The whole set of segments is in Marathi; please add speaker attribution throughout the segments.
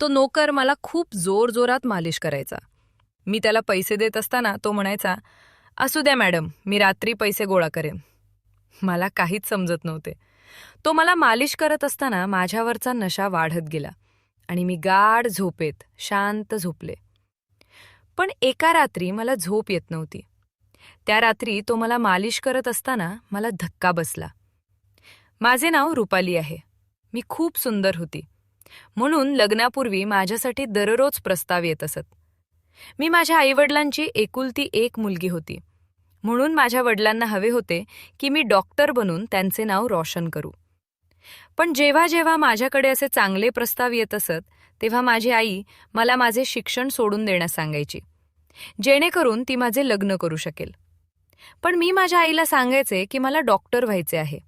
Speaker 1: तो नोकर मला खूप जोरजोरात मालिश करायचा. मी त्याला पैसे देत असताना तो म्हणायचा असू द्या मॅडम मी रात्री पैसे गोळा करेन. मला काहीच समजत नव्हते. तो मला मालिश करत असताना माझ्यावरचा नशा वाढत गेला आणि मी गाढ झोपेत शांत झोपले. पण एका रात्री मला झोप येत नव्हती. त्या रात्री तो मला मालिश करत असताना मला धक्का बसला. माझे नाव रुपाली आहे. मी खूप सुंदर होती. म्हणून लग्नापूर्वी माझ्यासाठी दररोज प्रस्ताव येत असत. मी माझ्या आईवडिलांची एकुलती एक मुलगी होती. म्हणून माझ्या वडिलांना हवे होते की मी डॉक्टर बनून त्यांचे नाव रोशन करू. पण जेव्हा जेव्हा माझ्याकडे असे चांगले प्रस्ताव येत असत तेव्हा माझी आई मला माझे शिक्षण सोडून देण्यास सांगायची. जेणेकरून ती माझे लग्न करू शकेल. पण मी माझ्या आईला सांगायचे की मला डॉक्टर व्हायचे आहे.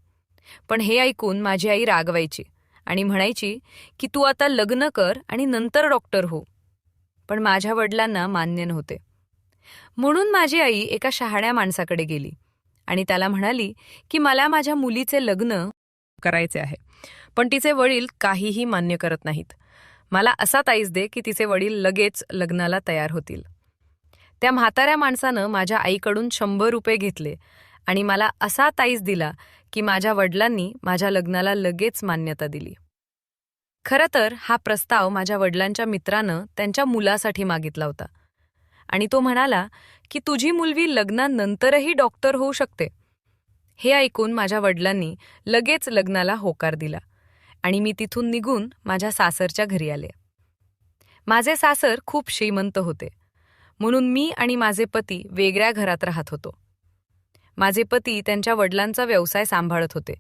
Speaker 1: पण हे ऐकून माझी आई रागवायची. आणि म्हणायची की तू आता लग्न कर आणि नंतर डॉक्टर हो. पण माझ्या वडिलांना मान्य नव्हते. म्हणून माझी आई एका शहाण्या माणसाकडे गेली आणि त्याला म्हणाली की मला माझ्या मुलीचे लग्न करायचे आहे पण तिचे वडील काहीही मान्य करत नाहीत. मला असा ताईस दे की तिचे वडील लगेच लग्नाला तयार होतील. त्या म्हाताऱ्या माणसानं माझ्या आईकडून शंभर रुपये घेतले आणि मला असा ताईस दिला की माझ्या वडिलांनी माझ्या लग्नाला लगेच मान्यता दिली. खरं तर हा प्रस्ताव माझ्या वडिलांच्या मित्रानं त्यांच्या मुलासाठी मागितला होता. आणि तो म्हणाला की तुझी मुलगी लग्नानंतरही डॉक्टर होऊ शकते. हे ऐकून माझ्या वडिलांनी लगेच लग्नाला होकार दिला आणि मी तिथून निघून माझ्या सासरच्या घरी आले. माझे सासर खूप श्रीमंत होते. म्हणून मी आणि माझे पती वेगळ्या घरात राहत होतो. माझे पती त्यांच्या वडिलांचा व्यवसाय सांभाळत होते.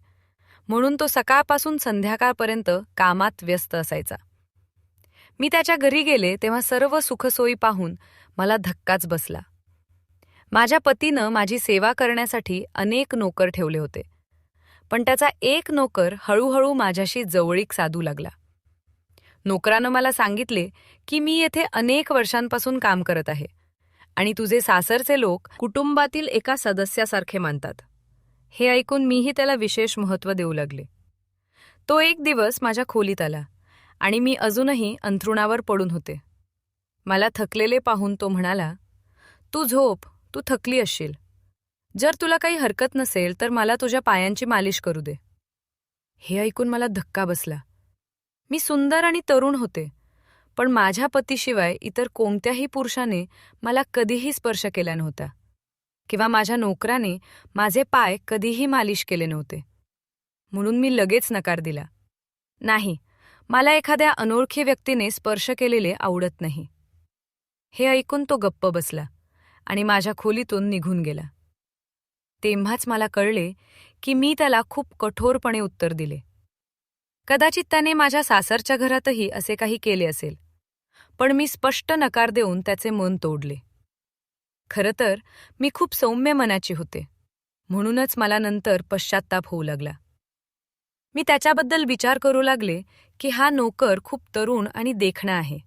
Speaker 1: म्हणून तो सकाळपासून संध्याकाळपर्यंत कामात व्यस्त असायचा. मी त्याच्या घरी गेले तेव्हा सर्व सुखसोयी पाहून मला धक्काच बसला. माझ्या पतीनं माझी सेवा करण्यासाठी अनेक नोकर ठेवले होते. पण त्याचा एक नोकर हळूहळू माझ्याशी जवळीक साधू लागला. नोकरानं मला सांगितले की मी येथे अनेक वर्षांपासून काम करत आहे. आणि तुझे सासरचे लोक कुटुंबातील एका सदस्यासारखे मानतात. हे ऐकून मीही त्याला विशेष महत्त्व देऊ लागले. तो एक दिवस माझ्या खोलीत आला आणि मी अजूनही अंथरुणावर पडून होते. मला थकलेले पाहून तो म्हणाला तू झोप तू थकली असशील. जर तुला काही हरकत नसेल तर मला तुझ्या पायांची मालिश करू दे. हे ऐकून मला धक्का बसला. मी सुंदर आणि तरुण होते. पण माझ्या पतीशिवाय इतर कोणत्याही पुरुषाने मला कधीही स्पर्श केला नव्हता. किंवा माझ्या नोकराने माझे पाय कधीही मालिश केले नव्हते. म्हणून मी लगेच नकार दिला. नाही मला एखाद्या अनोळखी व्यक्तीने स्पर्श केलेले आवडत नाही. हे ऐकून तो गप्प बसला आणि माझ्या खोलीतून निघून गेला. तेव्हाच मला कळले की मी त्याला खूप कठोरपणे उत्तर दिले. कदाचित त्याने माझ्या सासरच्या घरातही असे काही केले असेल. पण मी स्पष्ट नकार देऊन त्याचे मन तोडले. खरं तर मी खूप सौम्य मनाची होते. म्हणूनच मला नंतर पश्चात्ताप होऊ लागला. मी त्याच्याबद्दल विचार करू लागले की हा नोकर खूप तरुण आणि देखणा आहे.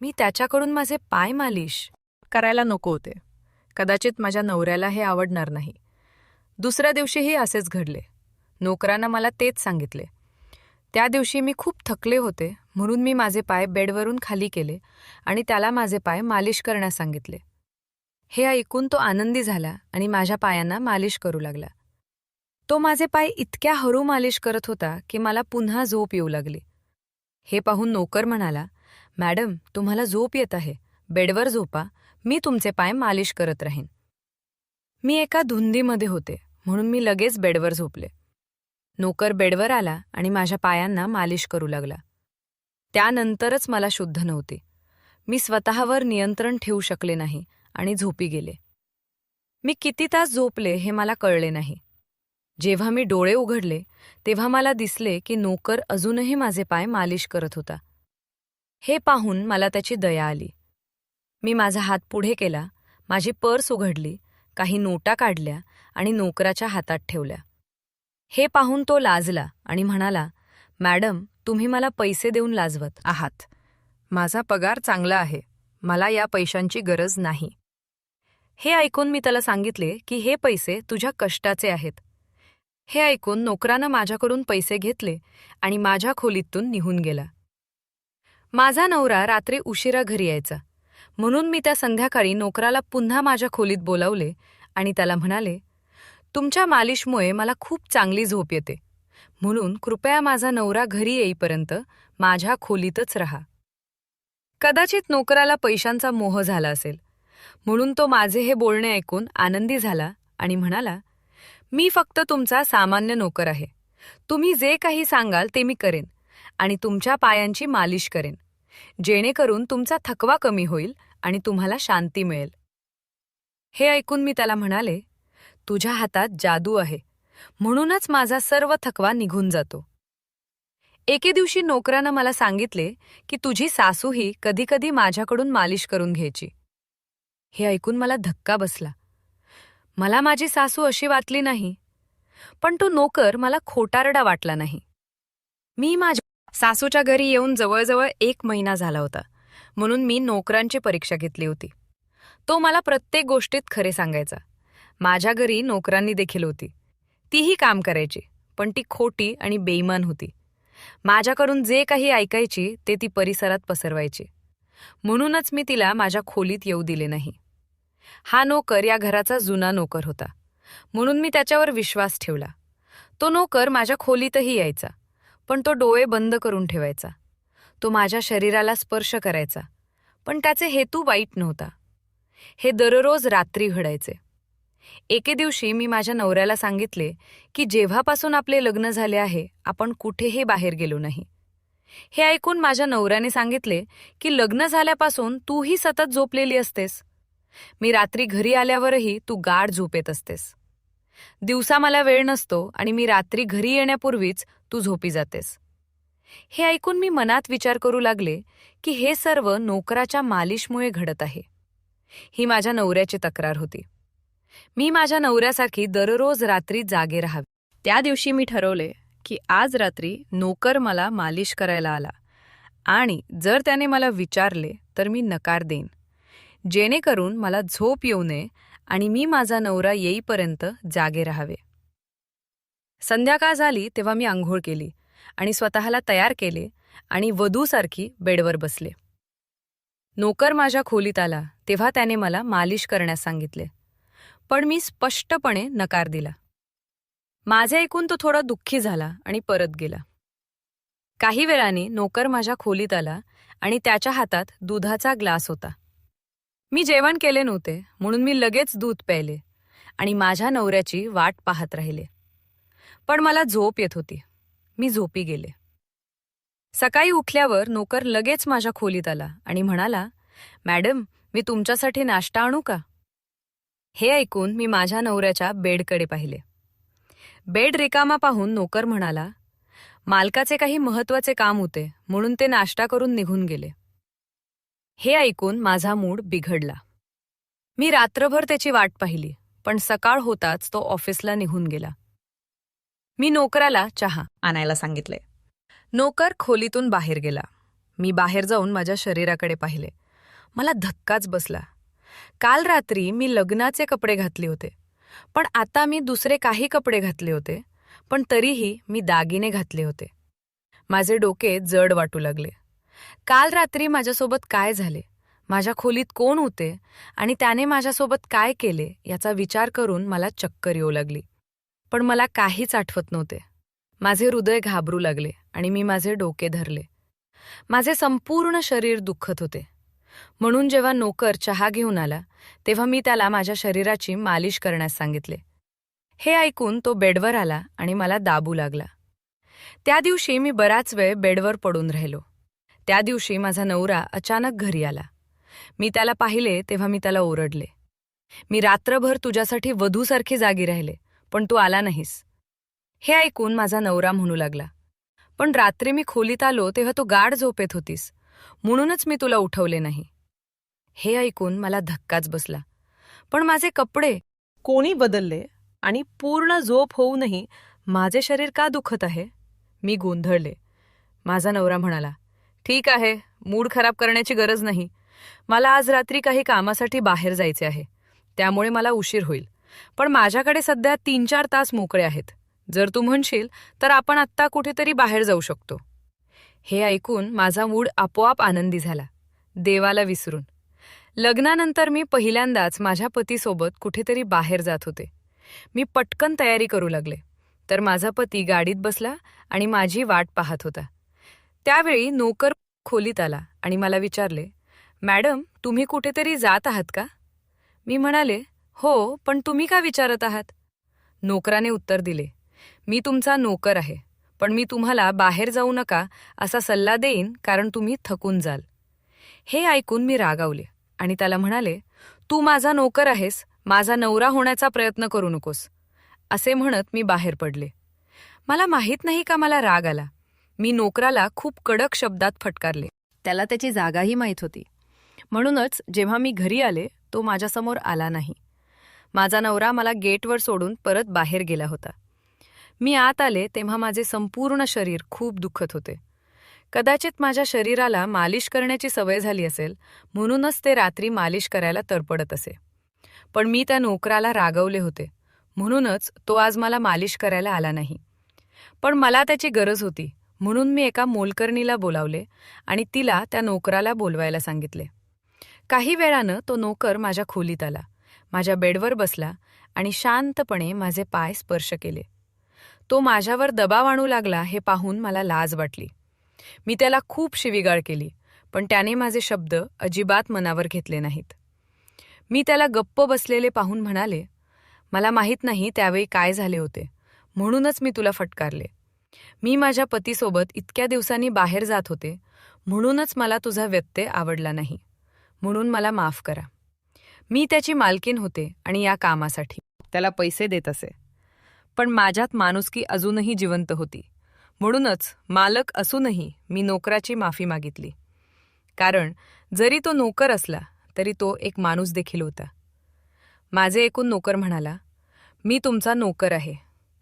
Speaker 1: मी त्याच्याकडून माझे पाय मालिश करायला नको होते. कदाचित माझ्या नवऱ्याला हे आवडणार नाही. दुसऱ्या दिवशीही असेच घडले. नोकरानं मला तेच सांगितले. त्या दिवशी मी खूप थकले होते म्हणून मी माझे पाय बेडवरून खाली केले आणि त्याला माझे पाय मालिश करण्यास सांगितले. हे ऐकून तो आनंदी झाला आणि माझ्या पायांना मालिश करू लागला. तो माझे पाय इतक्या हरू मालिश करत होता की मला पुन्हा झोप येऊ लागली. हे पाहून नोकर म्हणाला मॅडम तुम्हाला झोप येत आहे. बेडवर झोपा. मी तुमचे पाय मालिश करत राहीन. मी एका धुंदीमध्ये होते म्हणून मी लगेच बेडवर झोपले. नोकर बेडवर आला आणि माझ्या पायांना मालिश करू लागला. त्यानंतरच मला शुद्ध नव्हते. मी स्वतःवर नियंत्रण ठेवू शकले नाही आणि झोपी गेले. मी किती तास झोपले हे मला कळले नाही. जेव्हा मी डोळे उघडले तेव्हा मला दिसले की नोकर अजूनही माझे पाय मालिश करत होता. हे पाहून मला त्याची दया आली. मी माझा हात पुढे केला माझी पर्स उघडली काही नोटा काढल्या आणि नोकराच्या हातात ठेवल्या. हे पाहून तो लाजला आणि म्हणाला मॅडम तुम्ही मला पैसे देऊन लाजवत आहात. माझा पगार चांगला आहे. मला या पैशांची गरज नाही. हे ऐकून मी त्याला सांगितले की हे पैसे तुझ्या कष्टाचे आहेत. हे ऐकून नोकरानं माझ्याकडून पैसे घेतले आणि माझ्या खोलीतून निघून गेला. माझा नवरा रात्री उशिरा घरी यायचा. म्हणून मी त्या संध्याकाळी नोकराला पुन्हा माझ्या खोलीत बोलावले आणि त्याला म्हणाले तुमच्या मालिशमुळे मला खूप चांगली झोप येते. म्हणून कृपया माझा नवरा घरी येईपर्यंत माझ्या खोलीतच राहा. कदाचित नोकराला पैशांचा मोह झाला असेल. म्हणून तो माझे हे बोलणे ऐकून आनंदी झाला आणि म्हणाला मी फक्त तुमचा सामान्य नोकर आहे. तुम्ही जे काही सांगाल ते मी करेन आणि तुमच्या पायांची मालिश करेन. जेणेकरून तुमचा थकवा कमी होईल आणि तुम्हाला शांती मिळेल. हे ऐकून मी त्याला म्हणाले तुझ्या हातात जादू आहे. म्हणूनच माझा सर्व थकवा निघून जातो. एके दिवशी नोकरानं मला सांगितले की तुझी सासूही कधीकधी माझ्याकडून मालिश करून घ्यायची. हे ऐकून मला धक्का बसला. मला माझी सासू अशी वाटली नाही पण तो नोकर मला खोटारडा वाटला नाही. मी माझ्या सासूच्या घरी येऊन जवळजवळ एक महिना झाला होता म्हणून मी नोकरांची परीक्षा घेतली होती. तो मला प्रत्येक गोष्टीत खरे सांगायचा. माझ्या घरी नोकरांनी देखील होती. तीही काम करायची पण ती खोटी आणि बेईमान होती. माझ्याकडून जे काही ऐकायची ते ती परिसरात पसरवायची. म्हणूनच मी तिला माझ्या खोलीत येऊ दिले नाही. हा नोकर या घराचा जुना नोकर होता. म्हणून मी त्याच्यावर विश्वास ठेवला. तो नोकर माझ्या खोलीतही यायचा पण तो डोळे बंद करून ठेवायचा. तो माझ्या शरीराला स्पर्श करायचा पण त्याचे हेतू वाईट नव्हता. हे दररोज रात्री घडायचे. एके दिवशी मी माझ्या नवऱ्याला सांगितले की जेव्हापासून आपले लग्न झाले आहे आपण कुठेही बाहेर गेलो नाही. हे ऐकून माझ्या नवऱ्याने सांगितले की लग्न झाल्यापासून तूही सतत झोपलेली असतेस. मी रात्री घरी आल्यावरही तू गाढ झोपेत असतेस. दिवसा मला वेळ नसतो आणि मी रात्री घरी येण्यापूर्वीच तू झोपी जातेस. हे ऐकून मी मनात विचार करू लागले की हे सर्व नोकराच्या मालिशमुळे घडत आहे. ही माझ्या नवऱ्याची तक्रार होती. मी माझ्या नवऱ्यासारखी दररोज रात्री जागे राहावे. त्या दिवशी मी ठरवले की आज रात्री नोकर मला मालिश करायला आला. आणि जर त्याने मला विचारले तर मी नकार देईन. जेणेकरून मला झोप येऊ नये आणि मी माझा नवरा येईपर्यंत जागे राहावे. संध्याकाळ झाली तेव्हा मी आंघोळ केली आणि स्वतःला तयार केले आणि वधूसारखी बेडवर बसले. नोकर माझ्या खोलीत आला तेव्हा त्याने मला मालिश करण्यास सांगितले. पण मी स्पष्टपणे नकार दिला. माझे ऐकून तो थोडा दुःखी झाला आणि परत गेला. काही वेळाने नोकर माझ्या खोलीत आला आणि त्याच्या हातात दुधाचा ग्लास होता. मी जेवण केले नव्हते म्हणून मी लगेच दूध प्यायले आणि माझ्या नवऱ्याची वाट पाहत राहिले. पण मला झोप येत होती. मी झोपी गेले. सकाळी उठल्यावर नोकर लगेच माझ्या खोलीत आला आणि म्हणाला मॅडम मी तुमच्यासाठी नाश्ता आणू का? हे ऐकून मी माझ्या नवऱ्याच्या बेडकडे पाहिले. बेड रिकामा पाहून नोकर म्हणाला मालकाचे काही महत्त्वाचे काम होते म्हणून ते नाश्ता करून निघून गेले. हे ऐकून माझा मूड बिघडला. मी रात्रभर त्याची वाट पाहिली पण सकाळ होताच तो ऑफिसला निघून गेला. मी नोकराला चहा आणायला सांगितले. नोकर खोलीतून बाहेर गेला. मी बाहेर जाऊन माझ्या शरीराकडे पाहिले. मला धक्काच बसला. काल रात्री मी लग्नाचे कपडे घातले होते. पण आता मी दुसरे काही कपडे घातले होते पण तरीही मी दागिने घातले होते. माझे डोके जड वाटू लागले. काल रात्री माझ्यासोबत काय झाले? माझ्या खोलीत कोण होते? आणि त्याने माझ्यासोबत काय केले? याचा विचार करून मला चक्कर येऊ लागली. पण मला काहीच आठवत नव्हते. माझे हृदय घाबरू लागले आणि मी माझे डोके धरले. माझे संपूर्ण शरीर दुखत होते. म्हणून जेव्हा नोकर चहा घेऊन आला तेव्हा मी त्याला माझ्या शरीराची मालिश करण्यास सांगितले. हे ऐकून तो बेडवर आला आणि मला दाबू लागला. त्या दिवशी मी बराच वेळ बेडवर पडून राहिलो. त्या दिवशी माझा नवरा अचानक घरी आला. मी त्याला पाहिले तेव्हा मी त्याला ओरडले. मी रात्रभर तुझ्यासाठी वधूसारखी जागी राहिले पण तू आला नाहीस. हे ऐकून माझा नवरा म्हणू लागला. पण रात्री मी खोलीत आलो तेव्हा तू गाढ झोपेत होतीस. म्हणूनच मी तुला उठवले नाही. हे ऐकून मला धक्काच बसला. पण माझे कपडे कोणी बदलले आणि पूर्ण झोप होऊनही माझे शरीर का दुखत आहे? मी गोंधळले. माझा नवरा म्हणाला ठीक आहे मूड खराब करण्याची गरज नाही. मला आज रात्री काही कामासाठी बाहेर जायचे आहे. त्यामुळे मला उशीर होईल. पण माझ्याकडे सध्या तीन चार तास मोकळे आहेत. जर तू म्हणशील तर आपण आत्ता कुठेतरी बाहेर जाऊ शकतो. हे ऐकून माझा मूड आपोआप आनंदी झाला. देवाला विसरून. लग्नानंतर मी पहिल्यांदाच माझ्या पतीसोबत कुठेतरी बाहेर जात होते. मी पटकन तयारी करू लागले. तर माझा पती गाडीत बसला आणि माझी वाट पाहत होता. त्यावेळी नोकर खोलीत आला आणि मला विचारले मॅडम तुम्ही कुठेतरी जात आहात का? मी म्हणाले हो पण तुम्ही का विचारत आहात? नोकराने उत्तर दिले मी तुमचा नोकर आहे. पण मी तुम्हाला बाहेर जाऊ नका असा सल्ला देईन कारण तुम्ही थकून जाल. हे ऐकून मी रागावले आणि त्याला म्हणाले तू माझा नोकर आहेस माझा नवरा होण्याचा प्रयत्न करू नकोस असे म्हणत मी बाहेर पडले. मला माहीत नाही का मला राग आला. मी नोकराला खूप कडक शब्दात फटकारले. त्याला त्याची जागाही माहीत होती. म्हणूनच जेव्हा मी घरी आले तो माझ्यासमोर आला नाही. माझा नवरा मला गेटवर सोडून परत बाहेर गेला होता. मी आत आले तेव्हा माझे संपूर्ण शरीर खूप दुखत होते. कदाचित माझ्या शरीराला मालिश करण्याची सवय झाली असेल म्हणूनच ते रात्री मालिश करायला तरपडत असे. पण मी त्या नोकराला रागवले होते म्हणूनच तो आज मला मालिश करायला आला नाही. पण मला त्याची गरज होती म्हणून मी एका मोलकर्णीला बोलावले आणि तिला त्या नोकराला बोलवायला सांगितले. काही वेळानं तो नोकर माझ्या खोलीत आला माझ्या बेडवर बसला आणि शांतपणे माझे पाय स्पर्श केले. तो माझ्यावर दबाव आणू लागला हे पाहून मला लाज वाटली. मी त्याला खूप शिवीगाळ केली पण त्याने माझे शब्द अजिबात मनावर घेतले नाहीत. मी त्याला गप्प बसलेले पाहून म्हणाले मला माहीत नाही त्यावेळी काय झाले होते म्हणूनच मी तुला फटकारले. मी माझ्या पतीसोबत इतक्या दिवसांनी बाहेर जात होते म्हणूनच मला तुझा व्यत्यय आवडला नाही म्हणून मला माफ करा. मी त्याची मालकीन होते आणि या कामासाठी. त्याला पैसे देत असे. पण माझ्यात माणुसकी अजूनही जिवंत होती. म्हणूनच मालक असूनही मी नोकराची माफी मागितली. कारण जरी तो नोकर असला तरी तो एक माणूस देखील होता. माझे एकूण नोकर म्हणाला मी तुमचा नोकर आहे.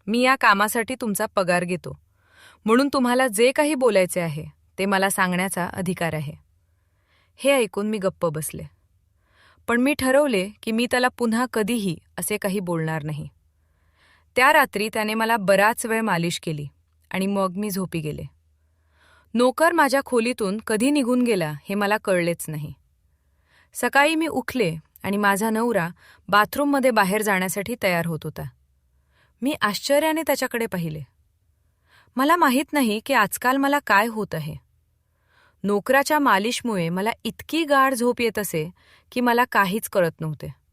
Speaker 1: मी या कामासाठी तुमचा पगार घेतो. म्हणून तुम्हाला जे काही बोलायचे आहे ते मला सांगण्याचा अधिकार आहे. हे ऐकून मी गप्प बसले. पण मी ठरवले की मी त्याला पुन्हा कधीही असे काही बोलणार नाही. त्या रात्री त्याने मला बराच वेळ मालिश केली आणि मग मी झोपी गेले. नोकर माझ्या खोलीतून कधी निघून गेला हे मला कळलेच नाही. सकाळी मी उठले आणि माझा नवरा बाथरूममध्ये बाहेर जाण्यासाठी तयार होत होता. मी आश्चर्याने त्याच्याकडे पाहिले. मला माहीत नाही की आजकाल मला काय होत आहे. नोकराच्या मालिशमुळे मला इतकी गाढ झोप येत असे की मला काहीच कळत नव्हते.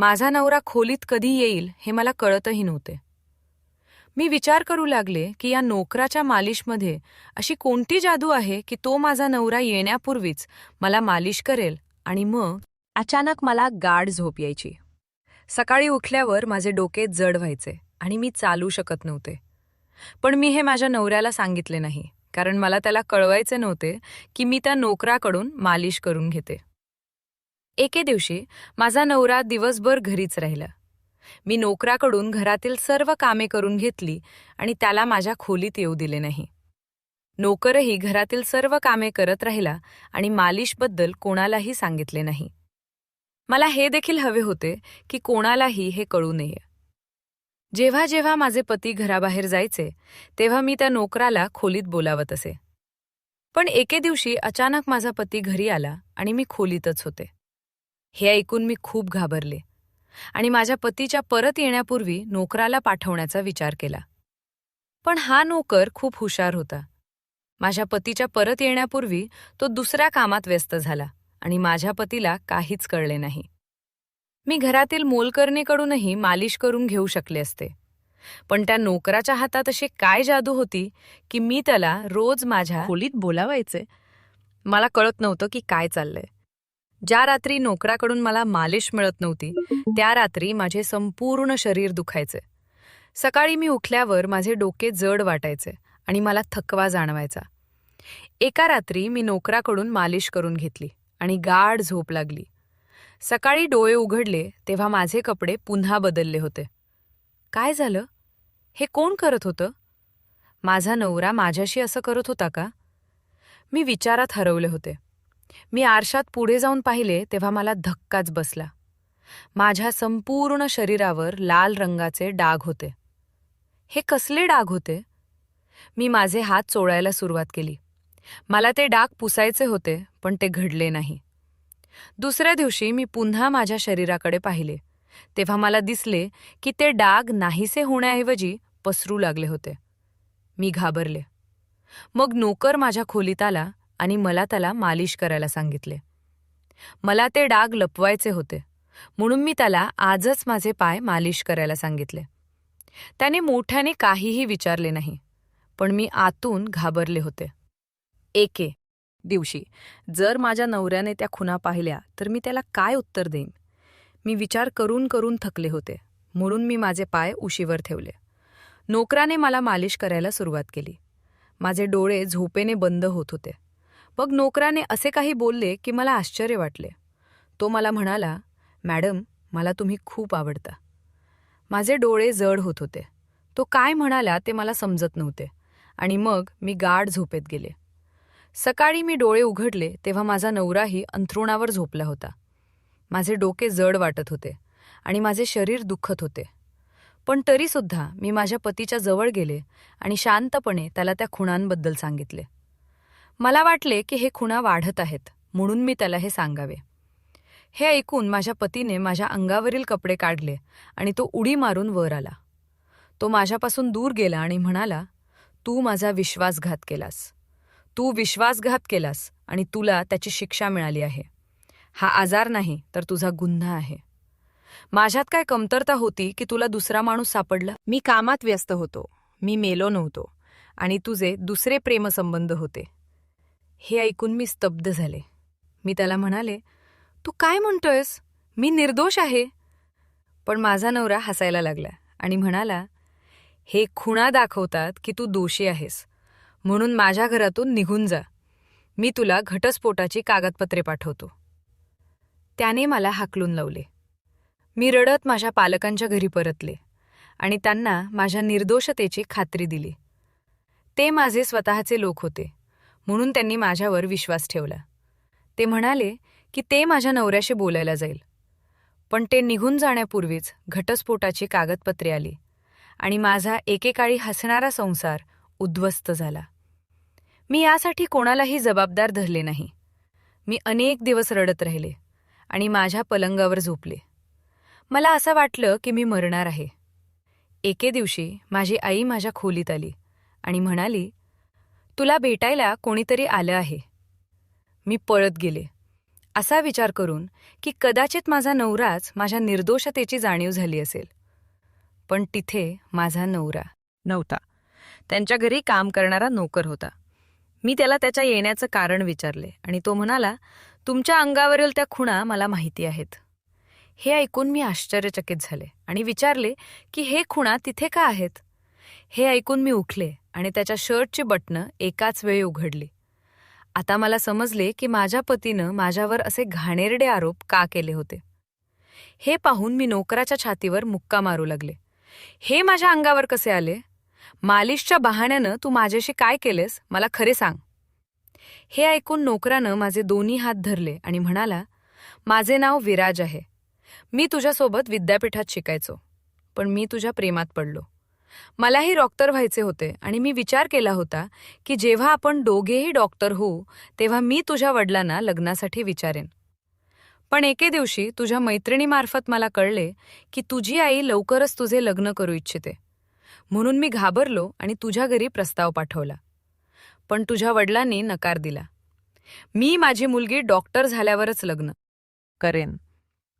Speaker 1: माझा नवरा खोलीत कधी येईल हे मला कळतही नव्हते. मी विचार करू लागले की या नोकराच्या मालिशमध्ये अशी कोणती जादू आहे की तो माझा नवरा येण्यापूर्वीच मला मालिश करेल आणि मग अचानक मला गाढ झोप यायची. सकाळी उठल्यावर माझे डोके जड व्हायचे आणि मी चालू शकत नव्हते. पण मी हे माझ्या नवऱ्याला सांगितले नाही कारण मला त्याला कळवायचे नव्हते की मी त्या नोकराकडून मालिश करून घेते. एके दिवशी माझा नवरा दिवसभर घरीच राहिला. मी नोकराकडून घरातील सर्व कामे करून घेतली आणि त्याला माझ्या खोलीत येऊ दिले नाही. नोकरही घरातील सर्व कामे करत राहिला आणि मालिशबद्दल कोणालाही सांगितले नाही. मला हे देखील हवे होते की कोणालाही हे कळू नये. जेव्हा जेव्हा माझे पती घराबाहेर जायचे तेव्हा मी त्या नोकराला खोलीत बोलावत असे. पण एके दिवशी अचानक माझा पती घरी आला आणि मी खोलीतच होते. हे ऐकून मी खूप घाबरले आणि माझ्या पतीच्या परत येण्यापूर्वी नोकराला पाठवण्याचा विचार केला. पण हा नोकर खूप हुशार होता. माझ्या पतीच्या परत येण्यापूर्वी तो दुसऱ्या कामात व्यस्त झाला आणि माझ्या पतीला काहीच कळले नाही. मी घरातील मोलकरणीकडूनही मालिश करून घेऊ शकले असते. पण त्या नोकराच्या हातात अशी काय जादू होती की मी त्याला रोज माझ्या खोलीत बोलावायचे? मला कळत नव्हतं की काय चाललंय. ज्या रात्री नोकराकडून मला मालिश मिळत नव्हती त्या रात्री माझे संपूर्ण शरीर दुखायचे. सकाळी मी उठल्यावर माझे डोके जड वाटायचे आणि मला थकवा जाणवायचा. एका रात्री मी नोकराकडून मालिश करून घेतली आणि गाढ झोप लागली. सकाळी डोळे उघडले तेव्हा माझे कपडे पुन्हा बदलले होते. काय झालं? हे कोण करत होतं? माझा नवरा माझ्याशी असं करत होता का? मी विचारात हरवले होते. मी आरशात पुढे जाऊन पाहिले तेव्हा मला धक्काच बसला. माझ्या संपूर्ण शरीरावर लाल रंगाचे डाग होते. हे कसले डाग होते? मी माझे हात चोळायला सुरुवात केली. मला ते डाग पुसायचे होते पण ते घडले नाही. दुसऱ्या दिवशी मी पुन्हा माझ्या शरीराकडे पाहिले. तेव्हा मला दिसले की ते डाग नाहीसे होण्याऐवजी पसरू लागले होते. मी घाबरले. मग नोकर माझ्या खोलीत आला आणि मला त्याला मालिश करायला सांगितले. मला ते डाग लपवायचे होते म्हणून मी त्याला आजच माझे पाय मालिश करायला सांगितले. त्याने मोठ्याने काहीही विचारले नाही पण मी आतून घाबरले होते. एके दिवशी जर माझ्या नवऱ्याने त्या खुना पाहिल्या तर मी त्याला काय उत्तर देईन? मी विचार करून करून थकले होते म्हणून मी माझे पाय उशीवर ठेवले. नोकराने मला मालिश करायला सुरुवात केली. माझे डोळे झोपेने बंद होत होते. मग नोकराने असे काही बोलले की मला आश्चर्य वाटले. तो मला म्हणाला मॅडम मला तुम्ही खूप आवडता. माझे डोळे जड होत होते. तो काय म्हणाला ते मला समजत नव्हते. आणि मग मी गाढ झोपेत गेले. सकाळी मी डोळे उघडले तेव्हा माझा नवराही अंथरुणावर झोपला होता. माझे डोके जड वाटत होते आणि माझे शरीर दुखत होते. पण तरीसुद्धा मी माझ्या पतीच्या जवळ गेले आणि शांतपणे त्याला त्या खुणांबद्दल सांगितले. मला वाटले की हे खुणा वाढत आहेत म्हणून मी त्याला हे सांगावे. हे ऐकून माझ्या पतीने माझ्या अंगावरील कपडे काढले आणि तो उडी मारून वर आला. तो माझ्यापासून दूर गेला आणि म्हणाला तू माझा विश्वासघात केलास. तू विश्वासघात केलास आणि तुला त्याची शिक्षा मिळाली आहे. हा आजार नाही तर तुझा गुन्हा आहे. माझ्यात काय कमतरता होती की तुला दुसरा माणूस सापडला? मी कामात व्यस्त होतो. मी मेलो नव्हतो आणि तुझे दुसरे प्रेमसंबंध होते. हे ऐकून मी स्तब्ध झाले. मी त्याला म्हणाले तू काय म्हणतोयस? मी निर्दोष आहे. पण माझा नवरा हसायला लागला आणि म्हणाला हे खुणा दाखवतात की तू दोषी आहेस. म्हणून माझ्या घरातून निघून जा. मी तुला घटस्फोटाची कागदपत्रे पाठवतो. त्याने मला हाकलून लावले. मी रडत माझ्या पालकांच्या घरी परतले आणि त्यांना माझ्या निर्दोषतेची खात्री दिली. ते माझे स्वतःचे लोक होते. म्हणून त्यांनी माझ्यावर विश्वास ठेवला. ते म्हणाले की ते माझ्या नवऱ्याशी बोलायला जाईल. पण ते निघून जाण्यापूर्वीच घटस्फोटाची कागदपत्रे आली आणि माझा एकेकाळी हसणारा संसार उद्ध्वस्त झाला. मी यासाठी कोणालाही जबाबदार धरले नाही. मी अनेक दिवस रडत राहिले आणि माझ्या पलंगावर झोपले. मला असं वाटलं की मी मरणार आहे. एके दिवशी माझी आई माझ्या खोलीत आली आणि म्हणाली तुला भेटायला कोणीतरी आलं आहे. मी पळत गेले. असा विचार करून की कदाचित माझा नवराच माझ्या निर्दोषतेची जाणीव झाली असेल. पण तिथे माझा नवरा नव्हता. त्यांच्या घरी काम करणारा नोकर होता. मी त्याला त्याच्या येण्याचं कारण विचारले आणि तो म्हणाला तुमच्या अंगावरील त्या खुणा मला माहिती आहेत. हे ऐकून मी आश्चर्यचकित झाले आणि विचारले की हे खुणा तिथे का आहेत? हे ऐकून मी उठले. आणि त्याच्या शर्टची बटणं एकाच वेळी उघडली. आता मला समजले की माझ्या पतीनं माझ्यावर असे घाणेरडे आरोप का केले होते? हे पाहून मी नोकराच्या छातीवर मुक्का मारू लागले. हे माझ्या अंगावर कसे आले? मालिशच्या बहाण्यानं तू माझ्याशी काय केलेस? मला खरे सांग. हे ऐकून नोकरानं माझे दोन्ही हात धरले आणि म्हणाला माझे नाव विराज आहे. मी तुझ्यासोबत विद्यापीठात शिकायचो. पण मी तुझ्या प्रेमात पडलो. मलाही डॉक्टर व्हायचे होते आणि मी विचार केला होता की जेव्हा आपण दोघेही डॉक्टर होऊ तेव्हा मी तुझ्या वडिलांना लग्नासाठी विचारेन. पण एके दिवशी तुझ्या मैत्रिणीमार्फत मला कळले की तुझी आई लवकरच तुझे लग्न करू इच्छिते. म्हणून मी घाबरलो आणि तुझ्या घरी प्रस्ताव पाठवला. पण तुझ्या वडिलांनी नकार दिला. मी माझी मुलगी डॉक्टर झाल्यावरच लग्न करेन.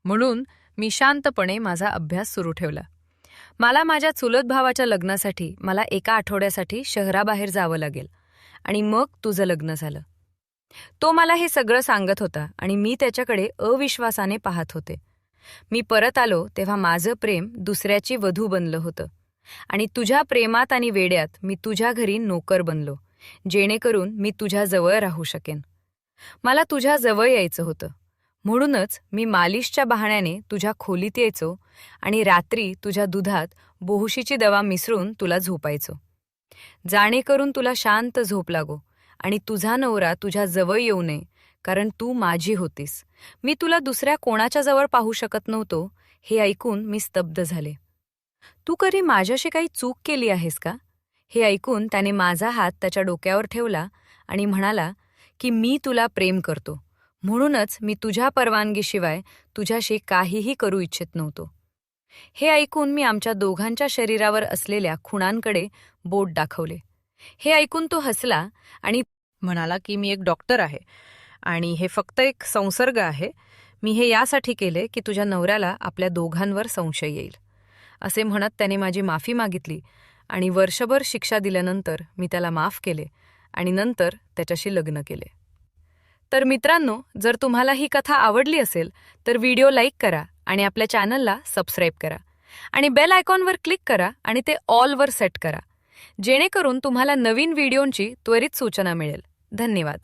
Speaker 1: म्हणून मी शांतपणे माझा अभ्यास सुरू ठेवला. मला माझ्या चुलत भावाच्या लग्नासाठी मला एका आठवड्यासाठी शहराबाहेर जावं लागेल. आणि मग तुझं लग्न झालं. तो मला हे सगळं सांगत होता आणि मी त्याच्याकडे अविश्वासाने पाहत होते. मी परत आलो तेव्हा माझं प्रेम दुसऱ्याची वधू बनलं होतं. आणि तुझ्या प्रेमात आणि वेड्यात मी तुझ्या घरी नोकर बनलो जेणेकरून मी तुझ्याजवळ राहू शकेन. मला तुझ्याजवळ यायचं होतं. म्हणूनच मी मालिशच्या बहाण्याने तुझ्या खोलीत यायचो आणि रात्री तुझ्या दुधात बोहुशीची दवा मिसळून तुला झोपायचो. जाणे करून तुला शांत झोप लागो आणि तुझा नवरा तुझ्या जवळ येऊ नये कारण तू माझी होतीस. मी तुला दुसऱ्या कोणाच्या जवळ पाहू शकत नव्हतो हे ऐकून मी स्तब्ध झाले. तू कधी माझ्याशी काही चूक केली आहेस का? हे ऐकून त्याने माझा हात त्याच्या डोक्यावर ठेवला आणि म्हणाला की मी तुला प्रेम करतो. म्हणूनच मी तुझ्या परवानगीशिवाय तुझ्याशी काहीही करू इच्छित नव्हतो. हे ऐकून मी आमच्या दोघांच्या शरीरावर असलेल्या खुणांकडे बोट दाखवले. हे ऐकून तो हसला आणि
Speaker 2: म्हणाला की मी एक डॉक्टर आहे आणि हे फक्त एक संसर्ग आहे. मी हे यासाठी केले की तुझ्या नवऱ्याला आपल्या दोघांवर संशय येईल.
Speaker 1: असे म्हणत त्याने माझी माफी मागितली आणि वर्षभर शिक्षा दिल्यानंतर मी त्याला माफ केले आणि नंतर त्याच्याशी लग्न केले. तर मित्रांनो जर तुम्हाला ही कथा आवडली असेल तर व्हिडिओ लाईक करा आणि आपल्या चॅनलला सबस्क्राईब करा. आणि बेल आयकॉनवर क्लिक करा आणि ते ऑलवर सेट करा. जेणेकरून तुम्हाला नवीन व्हिडिओंची त्वरित सूचना मिळेल. धन्यवाद.